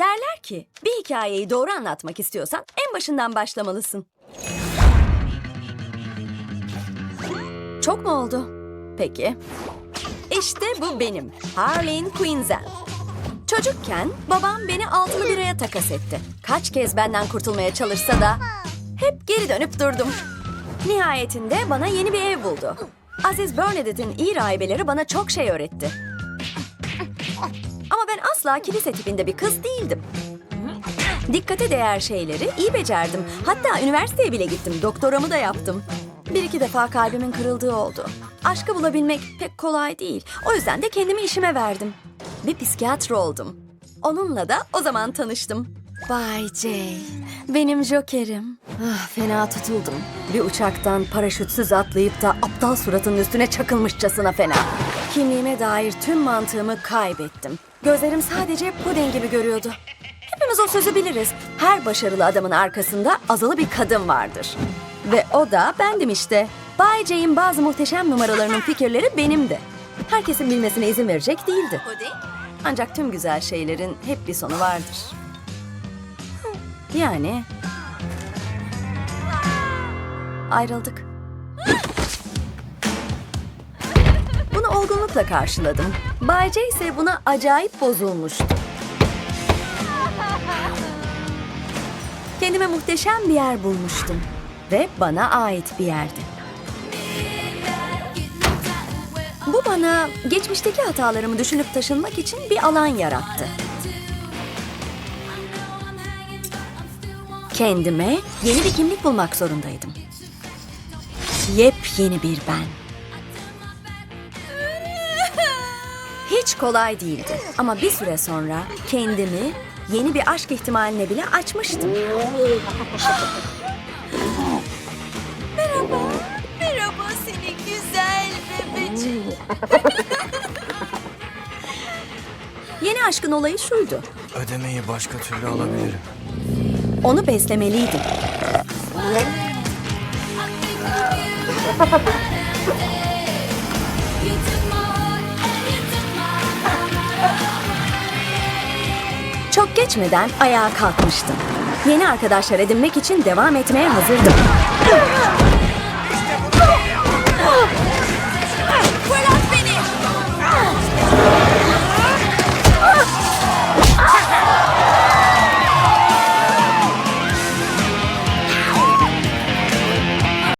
Derler ki bir hikayeyi doğru anlatmak istiyorsan en başından başlamalısın. Çok mu oldu? Peki. İşte bu benim. Harleen Quinzel. Çocukken babam beni altılı biraya takas etti. Kaç kez benden kurtulmaya çalışsa da hep geri dönüp durdum. Nihayetinde bana yeni bir ev buldu. Aziz Bernadette'in iyi rahibeleri bana çok şey öğretti. Asla kilise tipinde bir kız değildim. Dikkate değer şeyleri iyi becerdim. Hatta üniversiteye bile gittim. Doktoramı da yaptım. Bir iki defa kalbimin kırıldığı oldu. Aşkı bulabilmek pek kolay değil. O yüzden de kendimi işime verdim. Bir psikiyatr oldum. Onunla da o zaman tanıştım. Bay J. Benim jokerim. Ah, fena tutuldum. Bir uçaktan paraşütsüz atlayıp da aptal suratının üstüne çakılmışçasına fena. Kimliğime dair tüm mantığımı kaybettim. Gözlerim sadece puding gibi görüyordu. Hepimiz o sözü biliriz. Her başarılı adamın arkasında azılı bir kadın vardır. Ve o da bendim işte. Bay J'in bazı muhteşem numaralarının fikirleri benimdi. Herkesin bilmesine izin verecek değildi. Ancak tüm güzel şeylerin hep bir sonu vardır. Yani... Ayrıldık. Olgunlukla karşıladım. Bay J ise buna acayip bozulmuştu. Kendime muhteşem bir yer bulmuştum. Ve bana ait bir yerdi. Bu bana geçmişteki hatalarımı düşünüp taşınmak için bir alan yarattı. Kendime yeni bir kimlik bulmak zorundaydım. Yepyeni bir ben. Hiç kolay değildi ama bir süre sonra kendimi yeni bir aşk ihtimaline bile açmıştım. Merhaba seni güzel bebeciğim. Yeni aşkın olayı şuydu. Ödemeyi başka türlü alabilirim. Onu beslemeliydim. Çok geçmeden ayağa kalkmıştım. Yeni arkadaşlar edinmek için devam etmeye hazırdım.